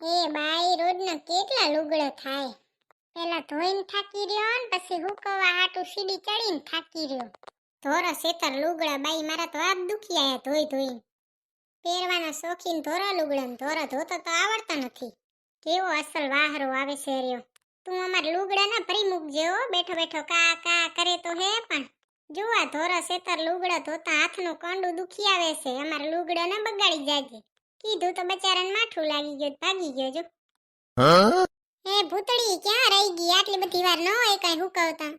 એ બાઈ રોજના કેટલા લુગડા થાય? પેલા ધોઈને થાકી રહ્યો ને પછી હુકવા હાટું સીડી ચડીને થાકી રહ્યો. ધોરો સેતર લુગડા, બાઈ, મારા તો હાથ દુખી આયા ધોઈ ધોઈને. પહેરવાના શોખીન ધોરા લુગડા ને ધોરો ધોતો તો આવડતા નથી. કેવો અસલ વાહરો આવે છે રહ્યો. તું અમાર લુગડા ના ભરી મૂકજે હો બેઠો બેઠો કા કા કરે તો હે પણ? જો ધોરો ધોરા સેતર લુગડા ધોતા હાથનું કંડું દુખી આવે છે. અમાર લુગડા ને બગાડી જાજે. કીધું તો બચારાને માઠું લાગી ગયું ભાગી ગયો જો. હે? ભૂતળી ક્યાં રહી ગઈ? આટલી બધી વાર ન હોય કઈ હુકવતા.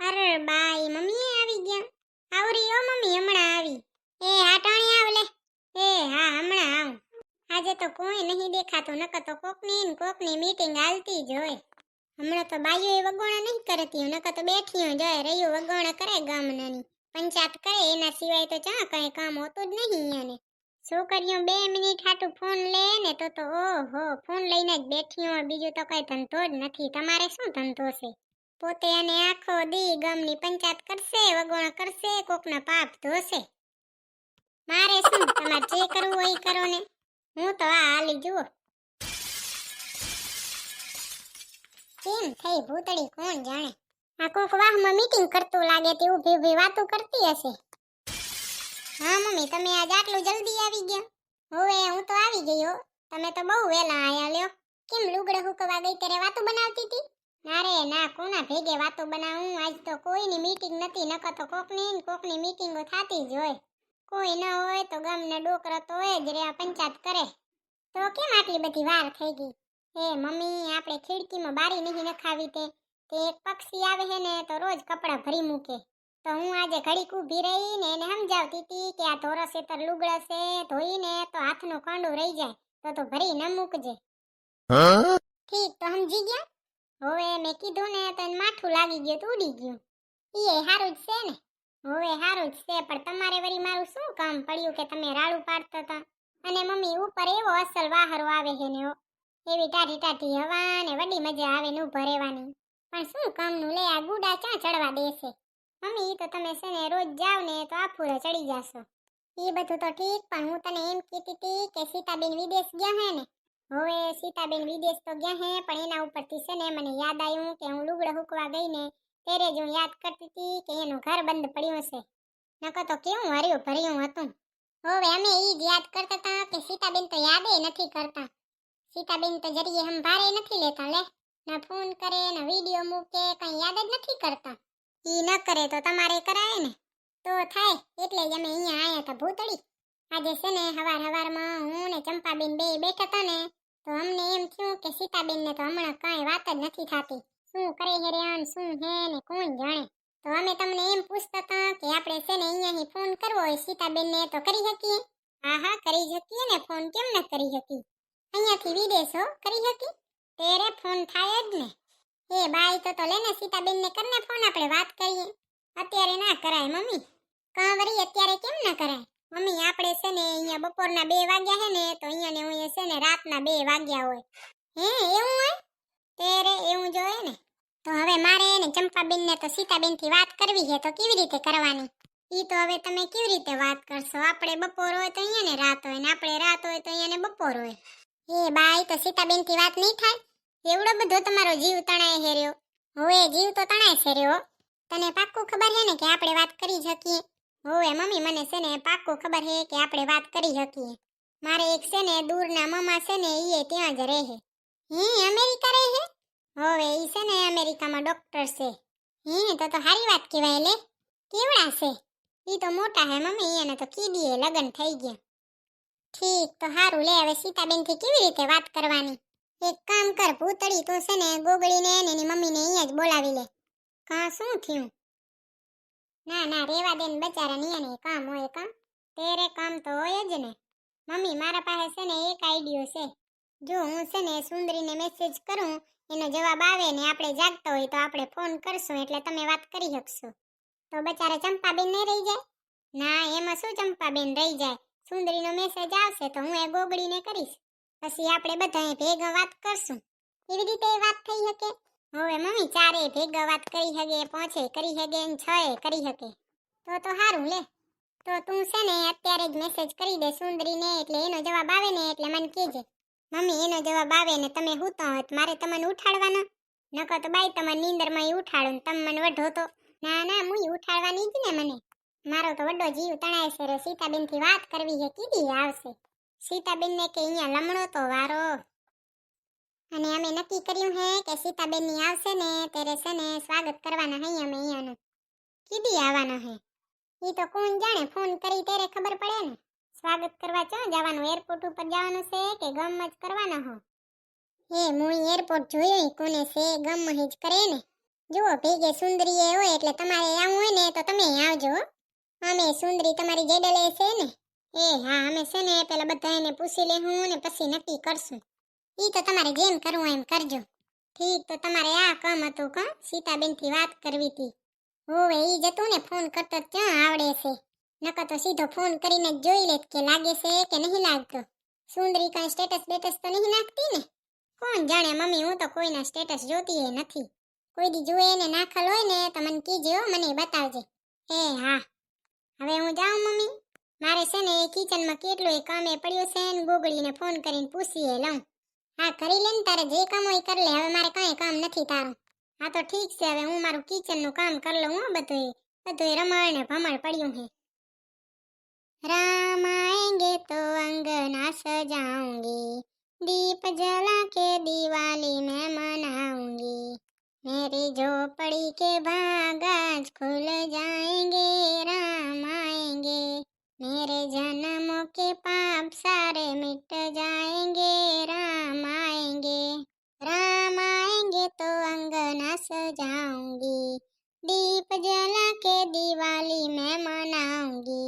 અરે બાઈ મમ્મી આવી ગયા. આવરી ઓ મમ્મી હમણાં આવી. એ આટાણી આવ લે. એ હા હમણાં આવ. આજે તો કોઈ નહીં દેખાતું નકર તો કોકની ને કોકની મીટિંગ હાલતી જ હોય. હમણાં તો બાઈઓ એ વગોણા નહીં કરતી નકર તો બેઠીઓ જ હોય રહ્યું વગોણા કરે ગામનાની. પંચાયત કરે એના સિવાય તો ચા કઈ કામ હોતું જ નહીં અહીંયાને. છોકરીઓ બે મિનિટ હાટું ફોન લે ને તો તો ઓહો, ફોન લઈને જ બેઠી હોય. બીજું તો કઈ ધંધો જ નથી. તમારે શું ધંધો છે? પોતે અને આખો દી ગમની પંચાયત કરશે, વગોણ કરશે, કોકના પાપ ધોશે. મારે શું? તમારે જે કરવું હોય એ કરો ને. હું તો આ હાલી જુઓ. કેમ થઈ ભૂતળી? કોણ જાણે? આ કોક વાહમાં મીટિંગ કરતું લાગે તે ઊભી ઊભી વાતો કરતી હશે. હા, મમ્મી, તમે આજ આટલું જલ્દી આવી ગયા. હોવે હું તો આવી હો. તમે તો બહુ વહેલા આયા લ્યો. કેમ લુગડે હુકવા ગઈ ત્યારે વાતો બનાવતી હતી ના ના, કોના ભેગે વાતો બનાવું? આજ તો કોઈની મીટિંગ નથી, નકર તો કોકની ને કોકની મીટિંગો થતી જ હોય. કોઈ ન હોય તો ગામના ડોકરો તો હોય જ રે પંચાયત કરે. તો કેમ આટલી બધી વાર થઈ ગઈ? એ, મમ્મી, આપણે ખીડકીમાં બારી નહીં નખાવી તે એક પક્ષી આવે છે ને, તો રોજ કપડાં ભરી મૂકે. તો હું આજે ઘડીક ઊભી રહી ને એને સમજાવતી હતી કે આ ધોરો સેતર લુગડા છે ધોઈને તો હાથનું કાંડું રહી જાય તો તો ભરી ન મૂકજે. ઠીક તો સમજી ગયા? હવે મેં કીધું ને તો માથું લાગી ગયું તો ઉડી ગયું. એ સારું જ છે ને? હવે સારું જ છે પણ તમારે વળી મારું શું કામ પડ્યું કે તમે રાડું પાડતા હતા? અને મમ્મી ઉપર એવો અસલ વાહરો આવે છે ને એવી ટાઢી ટાઢી હવા ને વડી મજા આવે નું ભરેવાની પણ શું કામનું લે આ ગુડા ક્યાં ચડવા દેશે મમ્મી ઈ તો તમે છે ને રોજ જાવ ને તો આફુરે ચડી જાશો. એ બધું તો ઠીક, પણ હું તને એમ કીધી હતી કે સીતાબેન વિદેશ ગયા હે ને? હવે સીતાબેન વિદેશ તો ગયા હે, પણ એના ઉપરથી છે ને મને યાદ આવ્યું કે હું લુગડા હુકવા ગઈ ને ત્યારે જ હું યાદ કરતી હતી કે એનું ઘર બંધ પડ્યું છે નકર તો કેવું હર્યું ભર્યું હતું. હવે અમે ઈ જ યાદ કરતા હતા કે સીતાબેન તો યાદે નથી કરતા. સીતાબેન તો જરીએ હમ ભારે નથી લેતા, લે. ના ફોન કરે, ના વીડિયો મૂકે, કઈ યાદ જ નથી કરતા. ઈ ન કરે તો તમારે કરાય ને? તો થાય, એટલે જ અમે અહીંયા આયા હતા ભૂતળી. આજે છે ને હવાર હવારમાં હું ને ચંપાબેન બે બેઠા હતા ને, તો અમને એમ થયું કે સીતાબેન ને તો હમણાં કાંઈ વાત જ નથી થતી. શું કરે હે રેન, શું હે ને કોણ જાણે? તો અમે તમને એમ પૂછતા હતા કે આપણે છે ને અહીંયાથી ફોન કરવો હોય સીતાબેન ને તો કરી શકીએ? હા હા, કરી શકીએ ને, ફોન કેમ ન કરી શકી અહીંયાથી વિદેશો કરી શકી તેરે ફોન થાય જ ને. એ બાઈ, તો તો લેને સીતાબેન ને કરને ફોન આપણે વાત કરીએ. અત્યારે ના કરાય મમ્મી. કાંવરી અત્યારે કેમ ના કરાય? મમ્મી, આપણે છે ને અહીંયા બપોરના બે વાગ્યા હે ને, તો અહીંયા ને અહીંયા છે ને રાતના બે વાગ્યા હોય. હે, એવું હોય? તેરે એવું જોઈએ ને? તો હવે મારે ને ચંપાબેન ને તો સીતાબેનથી વાત કરવી છે, તો કેવી રીતે કરવાની? ઈ તો હવે તમે કેવી રીતે વાત કરશો? આપણે બપોર હોય તો અહીંયા ને રાત હોય ને, આપણે રાત હોય તો અહીંયા ને બપોર હોય. એ બાઈ, તો સીતાબેનથી વાત નહીં થાય? એવડો બધો તમારો જીવ તણાય હેર્યો. હોવે જીવ તો તણાય છે રહ્યો તને પાક્કું ખબર છે ને કે આપણે વાત કરી શકીએ? હોવે મમ્મી મને છે ને પાક્કું ખબર છે કે આપણે વાત કરી શકીએ. મારે એક છે ને દૂરના મમ્મા છે ને એ ત્યાં જ રહે. હી, અમેરિકા રહે હોવે એ છે ને અમેરિકામાં ડોક્ટર છે. હે, તો તો સારી વાત કહેવાય લે. કેવડા છે? એ તો મોટા હે મમ્મી, એને તો કીધીએ લગ્ન થઈ ગયા. ઠીક, તો સારું લે, હવે સીતાબેનથી કેવી રીતે વાત કરવાની? એક કામ કર પૂતળી તું છે ને, ગોગળીને ને એની મમ્મીને અહીંયા જ બોલાવી લે. કા શું થયું? ના ના, રેવા દે ને બચારા નિયાને કામ હોય કામ તેરે કામ તો હોય જ ને. મમ્મી, મારા પાસે છે ને એક આઈડિયો છે. જો હું છે ને સુંદરીને મેસેજ કરું, એનો જવાબ આવે ને આપણે જાગતા હોય તો આપણે ફોન કરશું, એટલે તમે વાત કરી શકશો. તો બચારા ચંપાબેન નહીં રહી જાય? ના, એમાં શું ચંપાબેન રહી જાય? સુંદરીનો મેસેજ આવશે તો હું એ ગોગળીને કરીશ. પછી આપણે બધાએ ભેગા વાત કરશું. એવી રીતે વાત થઈ શકે. હવે મમ્મી, ચારે ભેગા વાત કરી શકે પાંચે કરી શકે ને એ કરી શકે તો તો સારું લે. તો તું છે ને અત્યારે જ મેસેજ કરી દે સુંદરીને, એટલે એનો જવાબ આવે ને, એટલે મને કહેજે. મમ્મી, એનો જવાબ આવે ને, તમે હું હોત, મારે તમને ઉઠાડવાનો? નકો તો બાઈ તમને નીંદરમાં ઉઠાડો ને તમે મને વઢો તો. ના ના હું ઉઠાડવાની જ ને મને. મારો તો વડો જીવ તણાય છે રે સીતાબેનથી વાત કરવી છે કીધી આવશે. સીતાબેન ને કે અહીંયા લમણો તો વારો. અને અમે નક્કી કર્યું હે કે સીતાબેનની આવશે ને ત્યારે છે ને સ્વાગત કરવાના હૈ અમે અહીંયાનું. કીધી આવવાના હે? એ તો કોણ જાણે ફોન કરી ત્યારે ખબર પડે ને. સ્વાગત કરવા ચો જવાનું? એરપોર્ટ ઉપર જવાનું છે કે ગમ જ કરવાના હો? હે હું એરપોર્ટ જોયો કોને છે? ગમ જ કરે ને. જુઓ, ભેગે સુંદરી એ હોય એટલે તમારે આવવું હોય ને તો તમે આવજો અમે સુંદરી તમારી જેડલે છે ને. એ હા, અમે છે ને પેલા બધા એને પૂછી લેહું ને પછી નક્કી કરશું. ઈ તો તમારે જેમ કરવું એમ કરજો. ઠીક, તો તમારે આ કામ હતું કા? સીતાબેનથી વાત કરવી હતી હોવે, ઈ જતું ને ફોન કરતો ક્યાં આવડે છે? નકર તો સીધો ફોન કરીને જોઈ લેત કે લાગે છે કે નહીં લાગતો. સુંદરી કાંઈ સ્ટેટસ બેટસ તો નહીં નાખતી ને? કોણ જાણે મમ્મી, હું તો કોઈના સ્ટેટસ જોતી એ નથી. કોઈ દી જુએ ને નાખલ હોય ને તો મને કીજે મને બતાવજે. એ હા. હવે હું જાઉં મમ્મી? મારે છે ને કિચનમાં કેટલું એ કામે પડ્યું છે ને ગોગળીને ફોન કરીને પૂછીએ લઉં હા કરી લે ને તારે જે કામ હોય એ કરી લે હવે મારે કાંઈ કામ નથી તારું હા તો ઠીક છે હવે હું મારું કિચનનું કામ કરી લઉં હો બધું બધું રમણ ને ભમણ પડ્યું છે राम आएंगे तो अंगना सजाऊंगी दीप जला के दिवाली मैं मनाऊंगी मेरी झोपड़ी के भाग आज खुल जाएंगे राम आएंगे मेरे जन्मों के पाप सारे मिट जाएंगे राम आएंगे राम आएंगे तो अंगना सजाऊंगी दीप जला के दिवाली मैं मनाऊंगी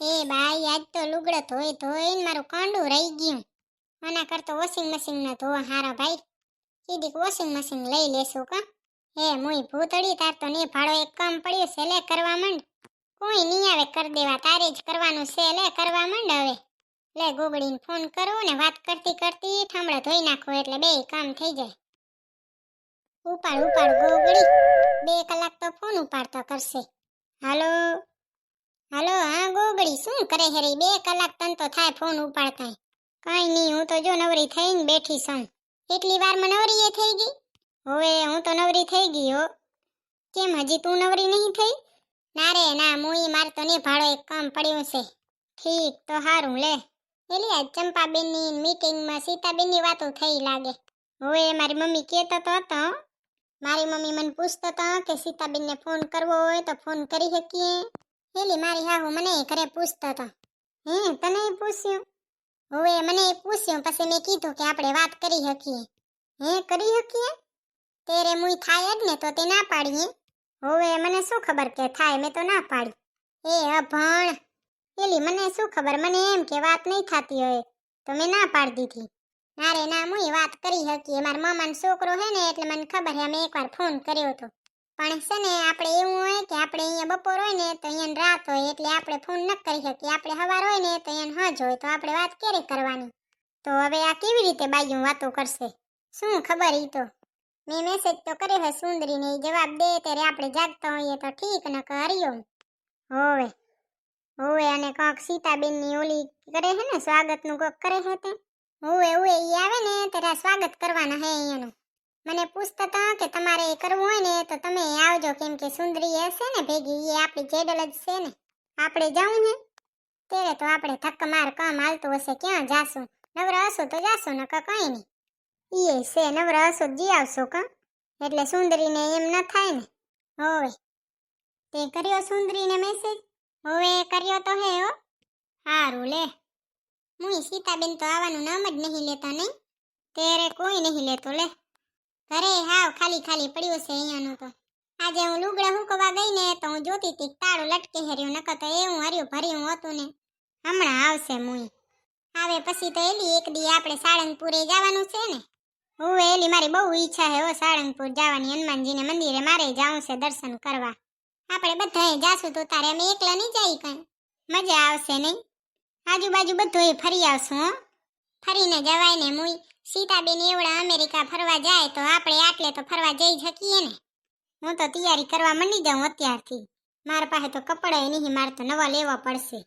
એ બાઈ આજ તો લુગડો ધોઈ ધોઈને મારું કાંડું રહી ગયું આના કરતો વોશિંગ મશીન ના ધોવા હારા ભાઈ કીધીક વોશિંગ મશીન લઈ લેશું કા હે, મુઈ ભૂતડી તાર તો ને ભાડો એક કામ પડ્યું છે, લે કરવા માંડ. કોઈ નહીં આવે, કર દેવા, તારે જ કરવાનું છે, લે કરવા માંડ હવે. લે, ગોગડીને ફોન કરો ને વાત કરતી કરતી ઠામડા ધોઈ નાખો એટલે બે કામ થઈ જાય. ઉપાડ ઉપાડ, ગોગડી. બે કલાક તો ફોન ઉપાડતો કરશે. હાલો? હાલો, હા, ગોગડી, શું કરે હે બે કલાક તન તો થાય ફોન ઉપાડતા કાંઈ નહીં, હું તો જો નવરી થઈને બેઠી છું. એટલી વારમાં નવરી એ થઈ ગઈ? હવે હું તો નવરી થઈ ગઈ હો. કેમ હજી તું નવરી નહીં થઈ? ના રે, ના મુઈ માર તો ને ભાડો એક કામ પડ્યું છે. ઠીક, તો હારું, લે. એલી આજ ચંપાબેનની મીટિંગમાં સીતાબેનની વાતો થઈ લાગે. હવે મારી મમ્મી કહેતો તો હતો મારી મમ્મી મને પૂછતો તો કે સીતાબેનને ફોન કરવો હોય તો ફોન કરી શકીએ? એલી, મારી હાહુ મને ઘરે પૂછતો તો. હે, તને પૂછ્યું? હવે મને પૂછ્યું, પછી મેં કીધું કે આપણે વાત કરી શકીએ. હે, કરી શકીએ? તેરે મુઈ થાય જ ને તો તે ના પાડીએ. હવે મને શું ખબર કે થાય, મેં તો ના પાડી. એ અભણ એલી મને શું ખબર? મને એમ કે વાત નહીં થતી હોય તો મેં ના પાડી દીધી. ના રે, ના મુઈ વાત કરી હકી મારા મામાનો છોકરો હે ને, એટલે મને ખબર હે, મેં એકવાર ફોન કર્યો હતો. પણ છે ને, આપણે એવું હોય કે આપણે અહીંયા બપોર હોય ને, તો અહીંયા રાત હોય, એટલે આપણે ફોન ન કરી શકીએ આપણે સવાર હોય ને, તો અહીંયા હજ હોય, તો આપણે વાત ક્યારે કરવાની? તો હવે આ કેવી રીતે બાયું વાતો કરશે? શું ખબર એ તો? મેં મેસેજ તો કર્યો હે સુંદરીને એ જવાબ દે, ત્યારે આપણે જાગતા હોઈએ તો ઠીક ન હરિઓમ હોવે હોવે, અને કોક સીતાબેનની ઓલી કરે હે ને, સ્વાગતનું કોક કરે હે તે. હોવે હોવે, ઈ આવે ને, ત્યારે સ્વાગત કરવાના હે એનું મને પૂછતા હતા કે તમારે એ કરવું હોય ને, તો તમે આવજો, કેમ કે સુંદરી હશે ને ભેગી એ આપણી જેડલ જ છે ને. આપણે જાઉં ને ત્યારે તો આપણે ધક્ક માર કામ હાલતું હશે, ક્યાં જાશું? નવરા હશું તો જાશું, નકર કઈ નહીં. ઈએ છે, નવરા હશો તો જી આવશો કા? એટલે સુંદરીને એમ ન થાય ને? હોવે. તે કર્યો સુંદરીને મેસેજ હોવે, કર્યો તો હે હો. હારું, લે. હું સીતાબેન તો આવવાનું નામ જ નહીં લેતા નહીં. તેરે કોઈ નહીં લેતો, લે. ઘરે હાવ ખાલી ખાલી પડ્યું છે અહીંયાનું તો. આજે હું લુગડા હુકવા ગઈ ને તો હું જોતી કે તાળું લટકે હર્યું, નકર તો એવું હર્યું ભર્યું હતું ને. હમણાં આવશે મુઈ આવે પછી તો એલી એક દી આપણે સાળંગપુરે જવાનું છે ને. હું એલી મારી બહુ ઈચ્છા છે હો સાળંગપુર જવાની, હનુમાનજીને મંદિરે મારે જાવું છે દર્શન કરવા. આપણે બધાએ જાશું તો તારે અમે એકલા નહીં જાય કઈ? મજા આવશે નહીં? આજુબાજુ બધું ફરી આવશું, હો? ફરીને જવાય ને મુઈ. સીતાબેન એવડા અમેરિકા ફરવા જાય તો આપણે આટલે તો ફરવા જઈ શકીએ ને? હું તો તૈયારી કરવા મંડી જાઉં અત્યારથી. મારા પાસે તો કપડાય નહીં, મારે તો નવા લેવા પડશે.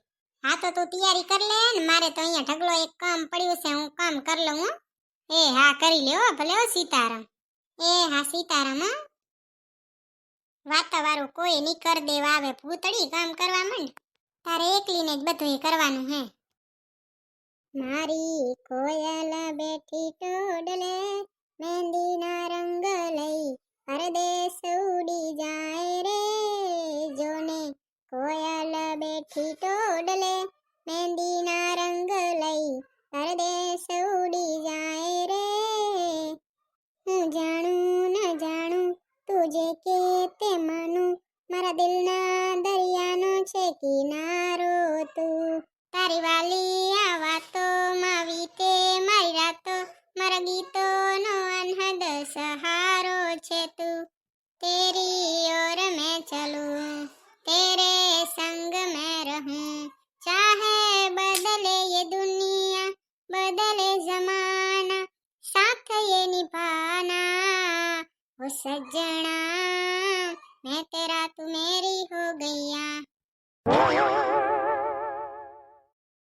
હા તો તું તૈયારી કરી લે ને, મારે તો અહીંયા ઢગલો એક કામ પડ્યું છે, હું કામ કરી લઉં, હો. એ, હા, કરી લેવો ભલે હો, સીતારામ. એ, હા, સીતારામ વાતાવાળું કોઈ ની કર દેવા આવે ભૂતડી કામ કરવા માંડ. તારે એકલીને જ બધું કરવાનું હે. મારી કોયલ બેઠી ટોડલે મહેંદીના રંગ લઈ, પરદેશ ઉડી જાય રે. જોને કોયલ બેઠી ટોડલે મહેંદીના રંગ લઈ પરદેશ ઉડી જાય રે. હું જાણું, ન જાણું તું જે કે તે માનું? મારા દિલના દરિયાનો છે કિનારો તું. તારી વાલી આ વાતો માં વીતે મારી રાતો. મારા ગીતોનો સજણા